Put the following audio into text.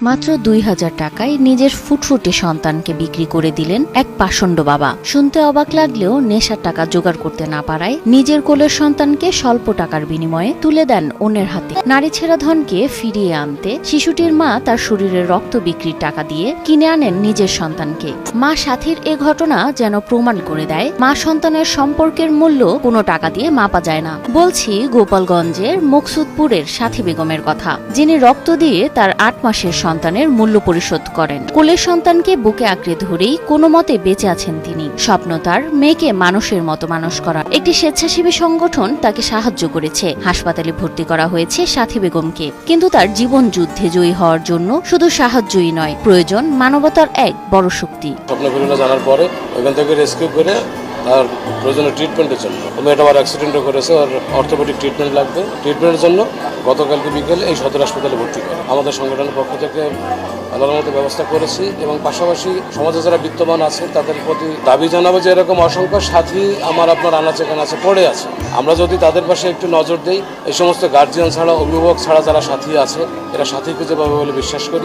মাত্র দুই হাজার টাকায় নিজের ফুটফুটে সন্তানকে বিক্রি করে দিলেন এক পাষণ্ড বাবা। শুনতে অবাক লাগলেও নেশার টাকা জোগাড় করতে না পারায় নিজের কোলের সন্তানকে স্বল্প টাকার বিনিময়ে তুলে দেন অন্যের হাতে। নারী ছেঁড়া ধনকে ফিরিয়ে আনতে শিশুটির মা তার শরীরের রক্ত বিক্রির টাকা দিয়ে কিনে আনেন নিজের সন্তানকে। মা সাথীর এ ঘটনা যেন প্রমাণ করে দেয়, মা সন্তানের সম্পর্কের মূল্য কোনো টাকা দিয়ে মাপা যায় না। বলছি গোপালগঞ্জের মকসুদপুরের সাথী বেগমের কথা, যিনি রক্ত দিয়ে তার আট মাসের সন্তানের মূল্য পরিশোধ করেন। কোলের সন্তানকে বুকে আঁকড়ে ধরেই কোনো মতে বেঁচে আছেন তিনি। স্বপ্ন তার মেয়েকে মানুষের মতো মানুষ করা। একটি স্বেচ্ছাসেবী সংগঠন তাকে সাহায্য করেছে। হাসপাতালে ভর্তি করা হয়েছে সাথী বেগমকে। কিন্তু তার জীবন যুদ্ধে জয়ী হওয়ার জন্য শুধু সাহায্যই নয়, প্রয়োজন মানবতার এক বড় শক্তি। স্বপ্নগুলো জানার পরে ওইখান থেকে রেস্কিউ করে তার প্রয়োজনীয় ট্রিটমেন্টের জন্য। মেয়েটা আমার অ্যাক্সিডেন্টও করেছে ওর অর্থোপেডিক ট্রিটমেন্ট লাগবে। ট্রিটমেন্টের জন্য গতকালকে বিকেলে এই সদর হাসপাতালে ভর্তি করে। আমাদের সংগঠনের পক্ষ থেকে আল্লাহর মতো ব্যবস্থা করেছি এবং পাশাপাশি সমাজে যারা বিত্তমান আছে, তাদের প্রতি দাবি জানাব যে এরকম অসংখ্য সাথী আমার আপনার আনাচে কানাচে পড়ে আছে। আমরা যদি তাদের পাশে একটু নজর দিই, এই সমস্ত গার্জিয়ান ছাড়া, অভিভাবক ছাড়া যারা সাথী আছে, এরা সাথী খুঁজে পাবে বলে বিশ্বাস করি।